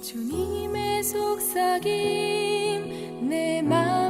주님의 속삭임 내 마음